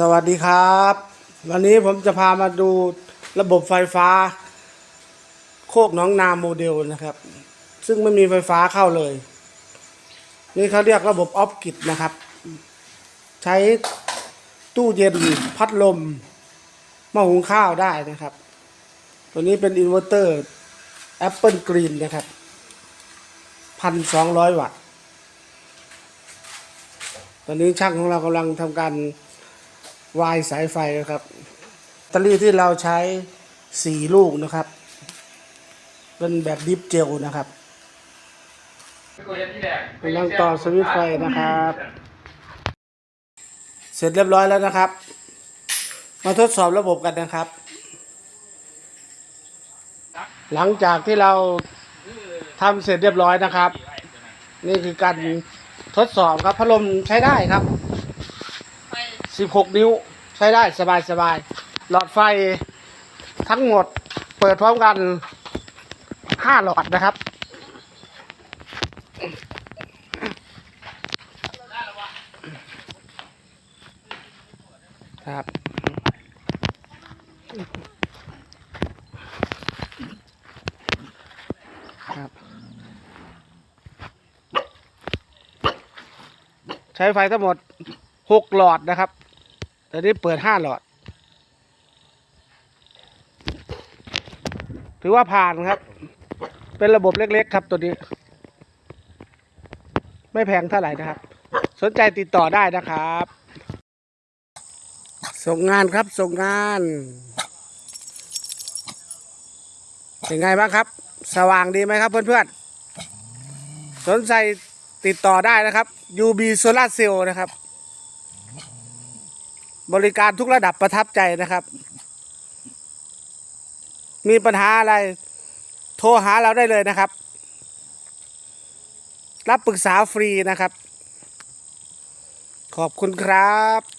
สวัสดีครับ วันนี้ผมจะพามาดูระบบไฟฟ้า โคกน้องนาโมเดลนะครับ ซึ่งไม่มีไฟฟ้าเข้าเลย นี่เขาเรียกระบบออฟกิดนะครับ ใช้ตู้เย็นพัดลมหม้อหุงข้าวได้นะครับ ตัวนี้เป็นอินเวอร์เตอร์ Apple Green นะครับพันสองร้อยวัตต์ ตอนนี้ช่างของเรากำลังทำการ วายสายไฟนะครับแบตเตอรี่ที่เราใช้สี่ลูกนะครับ เป็นแบบดิฟเจลนะครับกำลังต่อสวิตไฟนะครับ เสร็จเรียบร้อยแล้วนะครับ มาทดสอบระบบกันนะครับ หลังจากที่เราทำเสร็จเรียบร้อยนะครับ นี่คือการทดสอบครับพัดลมใช้ได้ครับ 16 นิ้วใช้ได้สบายสบายหลอดไฟทั้งหมดเปิดพร้อมกัน 5 หลอดนะครับ ครับ ครับ ใช้ไฟทั้งหมดหกหลอดนะครับ แต่นี้เปิดห้าหลอด ถือว่าผ่านครับ เป็นระบบเล็ก ๆ ครับตัวนี้ ไม่แพงเท่าไหร่นะครับ สนใจติดต่อได้นะครับ ส่งงานครับส่งงานเป็นไงบ้างครับ สว่างดีไหมครับเพื่อนๆสนใจติดต่อได้นะครับ UB Solar Cell นะครับ บริการทุกระดับประทับใจนะครับ มีปัญหาอะไร โทรหาเราได้เลยนะครับ รับปรึกษาฟรีนะครับ ขอบคุณครับ